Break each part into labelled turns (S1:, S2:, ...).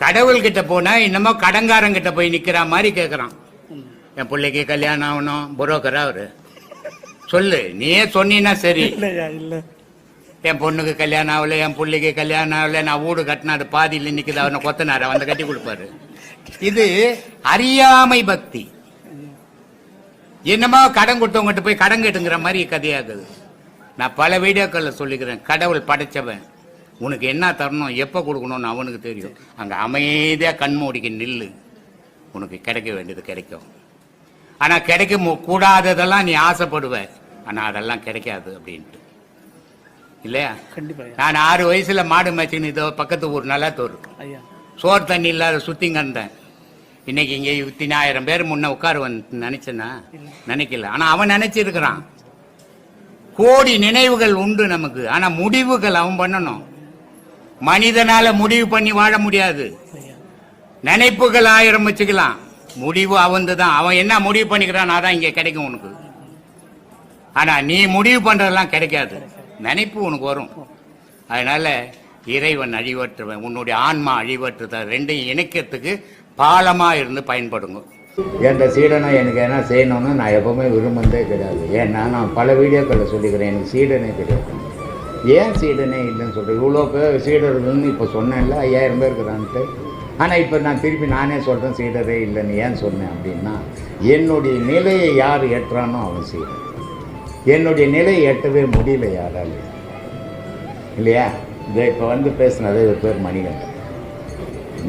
S1: கடவுள் கிட்ட போனா என்னமோ கடங்காரன் கிட்ட போய் நிக்கிற மாதிரி கேக்குறான். என் பிள்ளைக்கு கல்யாணம் ஆகணும் புரோக்கரா அவரு. சொல்லு நீயே சொன்னீன்னா சரி. என் பொண்ணுக்கு கல்யாணம் ஆகல என் பிள்ளைக்கு கல்யாணம் ஆகல நான் வீடு கட்டினா அது பாதியில் நிக்குது அவனை கொத்தனார வந்து கட்டி கொடுப்பாரு. இது அறியாமை பக்தி. என்னமோ கடன் கொடுத்தவங்ககிட்ட போய் கடன் கேட்டுங்கிற மாதிரி கதையாகுது. நான் பல வீடியோக்களில் சொல்லிக்கிறேன் கடவுள் படைச்சவன். உனக்கு என்ன தரணும் எப்போ கொடுக்கணும்னு அவனுக்கு தெரியும். அங்கே அமைதியாக கண்மூடிக்கு நில்லு. உனக்கு கிடைக்க வேண்டியது கிடைக்கும். ஆனால் கிடைக்க கூடாததெல்லாம் நீ ஆசைப்படுவ. ஆனால் அதெல்லாம் கிடைக்காது அப்படின்ட்டு. இல்லையா?
S2: கண்டிப்பா ஐயா.
S1: நான் ஆறு வயசுல மாடு மேய்ச்சின்னு இதோ பக்கத்து ஊர் நல்லாத்தூர்.
S2: ஐயா.
S1: சோறு தண்ணி இல்லாத சுத்திங்க இருந்தேன். இன்னைக்கு இங்க இத்தனாயிரம் பேர் முன்ன உட்காருவன் நினைச்சனா நினைக்கல. ஆனா அவன் நினைச்சிருக்கிறான். கோடி நினைவுகள் உண்டு நமக்கு. ஆனா முடிவுகள் அவன் பண்ணணும். மனிதனால முடிவு பண்ணி வாழ முடியாது. நினைப்புகள் ஆயிரம் வச்சுக்கலாம். முடிவு அவந்து தான் அவன் என்ன முடிவு பண்ணிக்கிறான் அதான் இங்க கிடைக்கும் உனக்கு. ஆனா நீ முடிவு பண்றதெல்லாம் கிடைக்காது. நினைப்பு உனக்கு வரும். அதனால இறைவன் அழிவற்றுவன் உன்னுடைய ஆன்மா அழிவற்றுதான் ரெண்டையும் இணைக்கிறதுக்கு பாலமா இருந்து பயன்படுங்க. என்ற சீடனை எனக்கு என்ன செய்யணும்னு நான் எப்பவுமே விரும்புனதே கிடையாது. ஏன்னா நான் பல வீடியோக்களை சொல்லிக்கிறேன் எனக்கு சீடனே கிடையாது. ஏன் சீடனே இல்லைன்னு சொல்கிறேன் இவ்வளோ பேர் சீடர்கள்னு இப்போ சொன்னேன்ல ஐயாயிரம் பேர் இருக்கிறான்ட்டு. ஆனால் இப்போ நான் திருப்பி நானே சொல்கிறேன் சீடரே இல்லைன்னு ஏன் சொன்னேன் அப்படின்னா என்னுடைய நிலையை யார் ஏற்றானோ அவன் சீடன். என்னுடைய நிலையை எட்டவே முடியல யாரால் இல்லையா? இதை இப்போ வந்து பேசினதே ஒரு பேர் மணிகண்டன்.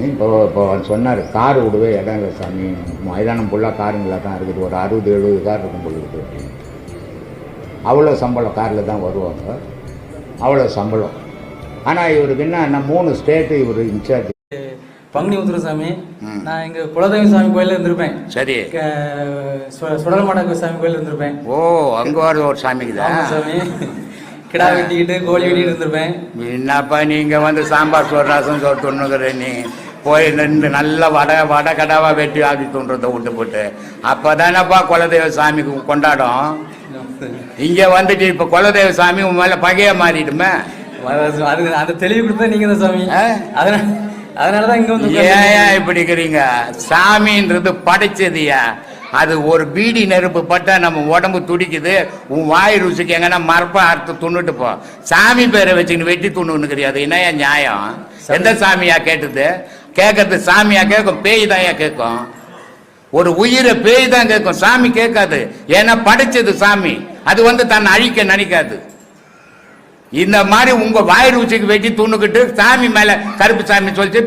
S1: இப்போ இப்போ சொன்னார் கார் விடுவே இடம் இல்லை சாமி. மைதானம் ஃபுல்லாக காருங்களாக தான் இருக்குது ஒரு அறுபது எழுபது கார் இருக்கும் போல அப்படின்னு அவ்வளோ சம்பளம் காரில் தான் வருவாங்க. அவ்வளோ சம்பளம். ஆனால் இவருக்கு என்ன மூணு ஸ்டேட்டு இவர் இன்சார்ஜ்
S3: பங்குனி உத்திரசாமி. நான் இங்க குலதெய்வ சாமி கோயில்ல இருந்திருப்பேன்.
S1: சரி.
S3: சுடலமாட சாமி கோயில்ல இருந்திருப்பேன்.
S1: ஓ அங்கே வர ஒரு சாமிக்குதா?
S3: ஆமா சாமி கிடா வெட்டிக்கிட்டு கோழி வெட்டிட்டு இருந்திருப்பேன்.
S1: என்னப்பா நீங்க வந்து சாம்பார் சோறு ரசம் சோறு துண்ணுகிற நீ? போய் நின்று நல்ல வடை வடை கடாவா வெட்டி ஆதி துண்டுறத விட்டு போட்டு. அப்பதானப்பா குலதெய்வ சாமிக்கு கொண்டாடும்? இங்க வந்துட்டு இப்ப குலதெய்வ சாமி உன் மேல பகைய மாறிடுமே
S3: அது அந்த தெளிவு கொடுத்தா நீங்க தான் சாமி.
S1: ஆ?
S3: அதனால அதனாலதான் இங்க வந்து
S1: ஏன் இப்படி இருக்கிறீங்க? சாமின்றது படைச்சதுயா? அது ஒரு பீடி நெருப்பு பட்டா நம்ம உடம்பு துடிக்குது. உன் வாய் ருசிக்கு எங்கன்னா மரப்பா அறுத்து துண்ணுட்டு போ. சாமி பேரை வச்சுக்கிட்டு வெட்டி துண்ணுன்னு கிடையாது என்னையா நியாயம்? எந்த சாமியா கேட்டது? கேட்கறது சாமியா கேட்கும் பேய் தான்யா கேட்கும் ஒரு உயிரை பேய் தான் கேட்கும். சாமி கேட்காது. ஏன்னா படைச்சது சாமி. அது வந்து தன்னை அழிக்க நினைக்காது. இந்த மாதிரி உங்க வாய் ருச்சிக்கு வெட்டி துண்ணுக்கிட்டு சாமி மேல கருப்பு சாமி சொல்லிச்சு